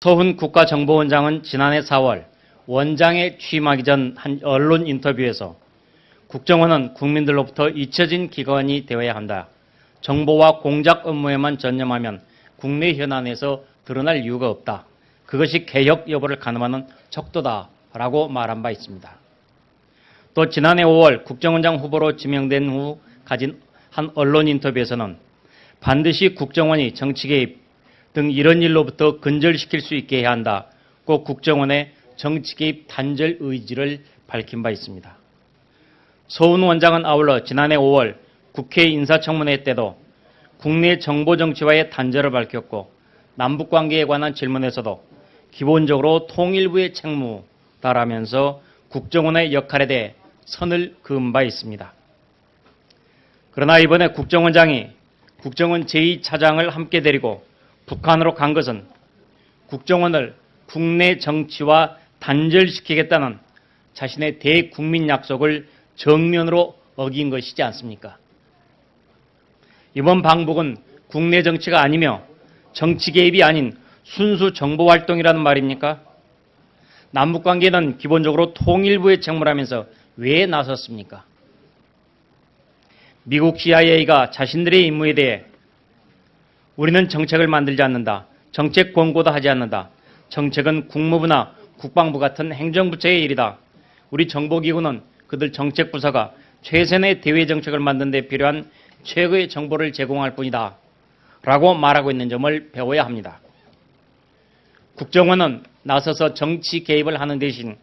서훈 국가정보원장은 지난해 4월 원장에 취임하기 전 한 언론 인터뷰에서 국정원은 국민들로부터 잊혀진 기관이 되어야 한다. 정보와 공작 업무에만 전념하면 국내 현안에서 드러날 이유가 없다. 그것이 개혁 여부를 가늠하는 척도다라고 말한 바 있습니다. 또 지난해 5월 국정원장 후보로 지명된 후 가진 한 언론 인터뷰에서는 반드시 국정원이 정치 개입 등 이런 일로부터 근절시킬 수 있게 해야 한다. 꼭 국정원의 정치 개입 단절 의지를 밝힌 바 있습니다. 서훈 원장은 아울러 지난해 5월 국회 인사청문회 때도 국내 정보 정치와의 단절을 밝혔고 남북 관계에 관한 질문에서도 기본적으로 통일부의 책무다라면서 국정원의 역할에 대해 선을 그은 바 있습니다. 그러나 이번에 국정원장이 국정원 제2차장을 함께 데리고 북한으로 간 것은 국정원을 국내 정치와 단절시키겠다는 자신의 대국민 약속을 정면으로 어긴 것이지 않습니까? 이번 방북은 국내 정치가 아니며 정치 개입이 아닌 순수 정보 활동이라는 말입니까? 남북 관계는 기본적으로 통일부의 책무라면서 왜 나섰습니까? 미국 CIA가 자신들의 임무에 대해 우리는 정책을 만들지 않는다. 정책 권고도 하지 않는다. 정책은 국무부나 국방부 같은 행정부처의 일이다. 우리 정보기구는 그들 정책부서가 최선의 대외 정책을 만드는 데 필요한 최고의 정보를 제공할 뿐이다. 라고 말하고 있는 점을 배워야 합니다. 국정원은 나서서 정치 개입을 하는 대신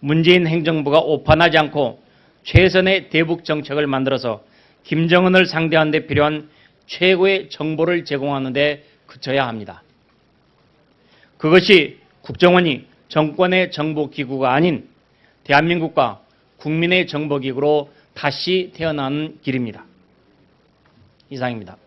문재인 행정부가 오판하지 않고 최선의 대북 정책을 만들어서 김정은을 상대하는 데 필요한 최고의 정보를 제공하는 데 그쳐야 합니다. 그것이 국정원이 정권의 정보기구가 아닌 대한민국과 국민의 정보기구로 다시 태어나는 길입니다. 이상입니다.